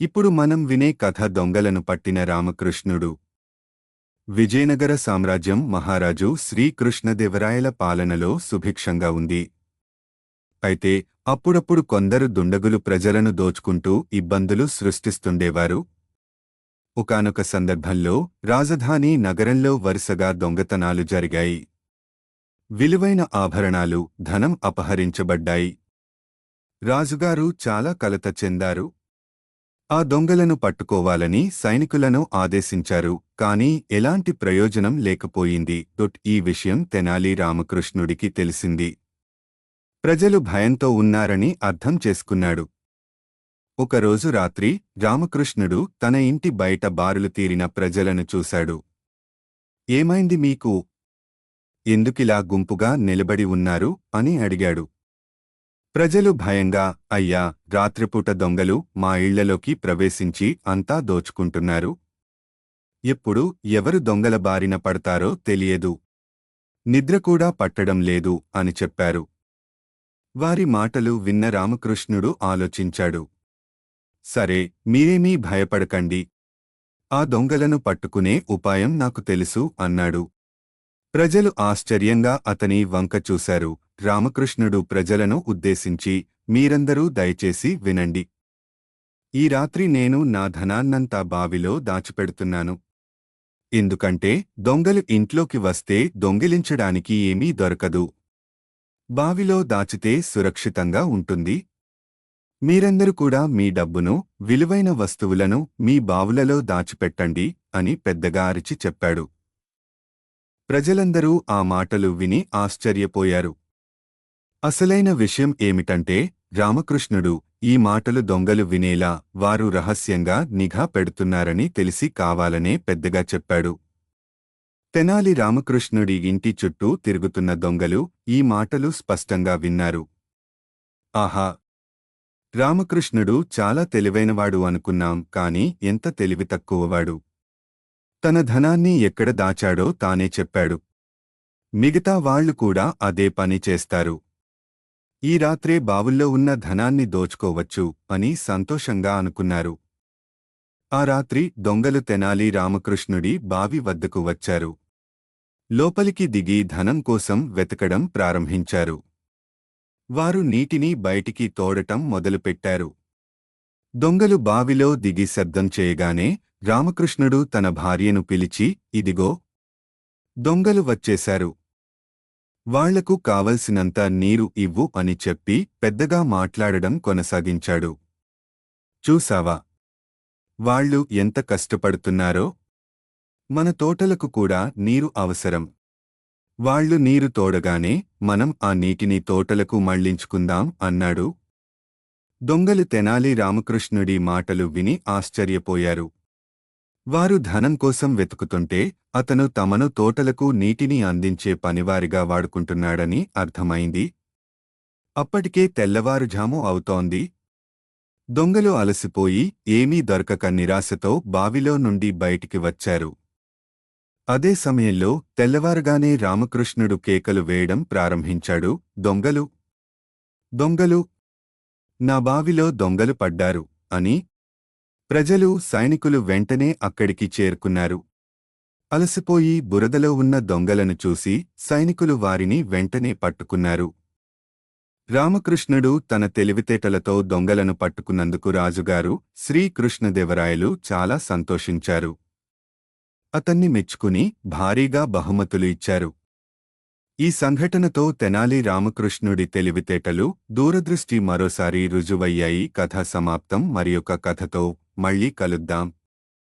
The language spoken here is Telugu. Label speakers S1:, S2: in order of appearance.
S1: ఇప్పుడు మనం వినే కథ దొంగలను పట్టిన రామకృష్ణుడు. విజయనగర సామ్రాజ్యం మహారాజు శ్రీకృష్ణదేవరాయల పాలనలో సుభిక్షంగా ఉంది. అయితే అప్పుడప్పుడు కొందరు దుండగులు ప్రజలను దోచుకుంటూ ఇబ్బందులు సృష్టిస్తుండేవారు. ఒకానొక సందర్భంలో రాజధాని నగరంలో వరుసగా దొంగతనాలు జరిగాయి. విలువైన ఆభరణాలు ధనం అపహరించబడ్డాయి. రాజుగారు చాలా కలత చెందారు. ఆ దొంగలను పట్టుకోవాలని సైనికులను ఆదేశించారు కాని ఎలాంటి ప్రయోజనం లేకపోయింది. దొట్ ఈ విషయం తెనాలి రామకృష్ణుడికి తెలిసింది. ప్రజలు భయంతో ఉన్నారని అర్థం చేసుకున్నాడు. ఒకరోజు రాత్రి రామకృష్ణుడు తన ఇంటి బయట బారులు తీరిన ప్రజలను చూశాడు. ఏమైంది మీకు? ఎందుకిలా గుంపుగా నిలబడి ఉన్నారు? అని అడిగాడు. ప్రజలు భయంగా అయ్యా రాత్రిపూట దొంగలు మా ఇళ్ళలోకి ప్రవేశించి అంతా దోచుకుంటున్నారు. ఎప్పుడు ఎవరు దొంగల బారిన పడతారో తెలియదు. నిద్ర కూడా పట్టడం లేదు అని చెప్పారు. వారి మాటలు విన్న రామకృష్ణుడు ఆలోచించాడు. సరే మీరేమీ భయపడకండి. ఆ దొంగలను పట్టుకునే ఉపాయం నాకు తెలుసు అన్నాడు. ప్రజలు ఆశ్చర్యంగా అతని వంక చూశారు. రామకృష్ణుడు ప్రజలను ఉద్దేశించి మీరందరూ దయచేసి వినండి. ఈ రాత్రి నేను నా ధనాన్నంతా బావిలో దాచిపెడుతున్నాను. ఎందుకంటే దొంగలు ఇంట్లోకి వస్తే దొంగిలించడానికి ఏమీ దొరకదు. బావిలో దాచితే సురక్షితంగా ఉంటుంది. మీరందరూ కూడా మీ డబ్బును విలువైన వస్తువులను మీ బావులలో దాచిపెట్టండి అని పెద్దగా అరిచి చెప్పాడు. ప్రజలందరూ ఆ మాటలు విని ఆశ్చర్యపోయారు. అసలైన విషయం ఏమిటంటే రామకృష్ణుడు ఈ మాటలు దొంగలు వినేలా వారు రహస్యంగా నిఘా పెడుతున్నారని తెలిసి కావాలనే పెద్దగా చెప్పాడు. తెనాలి రామకృష్ణుడి ఇంటి చుట్టూ తిరుగుతున్న దొంగలు ఈ మాటలు స్పష్టంగా విన్నారు. ఆహా! రామకృష్ణుడు చాలా తెలివైనవాడు అనుకున్నాం కాని ఎంత తెలివి తక్కువవాడు. తన ధనాన్ని ఎక్కడ దాచాడో తానే చెప్పాడు. మిగతా వాళ్ళు కూడా అదే పని చేస్తారు. ఈ రాత్రే బావుల్లో ఉన్న ధనాన్ని దోచుకోవచ్చు అని సంతోషంగా అనుకున్నారు. ఆ రాత్రి దొంగలు తెనాలి రామకృష్ణుడి బావి వద్దకు వచ్చారు. లోపలికి దిగి ధనం కోసం వెతకడం ప్రారంభించారు. వారు నీటిని బయటికి తోడటం మొదలుపెట్టారు. దొంగలు బావిలో దిగి శబ్దం చేయగానే రామకృష్ణుడు తన భార్యను పిలిచి ఇదిగో. దొంగలు వచ్చేశారు. వాళ్ళకు కావలసినంత నీరు ఇవ్వు అని చెప్పి పెద్దగా మాట్లాడడం కొనసాగించాడు. చూసావా వాళ్ళు ఎంత కష్టపడుతున్నారో? మన తోటలకు కూడా నీరు అవసరం. వాళ్ళు నీరు తోడగానే మనం ఆ నీటిని తోటలకు మళ్ళించుకుందాం అన్నాడు. దొంగలు తెనాలి రామకృష్ణుడి మాటలు విని ఆశ్చర్యపోయారు. వారు ధనం కోసం వెతుకుతుంటే అతను తమను తోటలకు నీటిని అందించే పనివారిగా వాడుకుంటున్నాడని అర్థమైంది. అప్పటికే తెల్లవారుజాము అవుతోంది. దొంగలు అలసిపోయి ఏమీ దొరకక నిరాశతో బావిలో నుండి బయటికి వచ్చారు. అదే సమయంలో తెల్లవారుగానే రామకృష్ణుడు కేకలు వేయడం ప్రారంభించాడు. దొంగలు! దొంగలు! నా బావిలో దొంగలు పడ్డారు అని ప్రజలు సైనికులు వెంటనే అక్కడికి చేరుకున్నారు. అలసిపోయి బురదలో ఉన్న దొంగలను చూసి సైనికులు వారిని వెంటనే పట్టుకున్నారు. రామకృష్ణుడు తన తెలివితేటలతో దొంగలను పట్టుకున్నందుకు రాజుగారు శ్రీకృష్ణదేవరాయలు చాలా సంతోషించారు. అతన్ని మెచ్చుకుని భారీగా బహుమతులు ఇచ్చారు. ఈ సంఘటనతో తెనాలి రామకృష్ణుడి తెలివితేటలు దూరదృష్టి మరోసారి రుజువయ్యాయి. కథ సమాప్తం. మరియొక కథతో మళ్ళీ కలుద్దాం.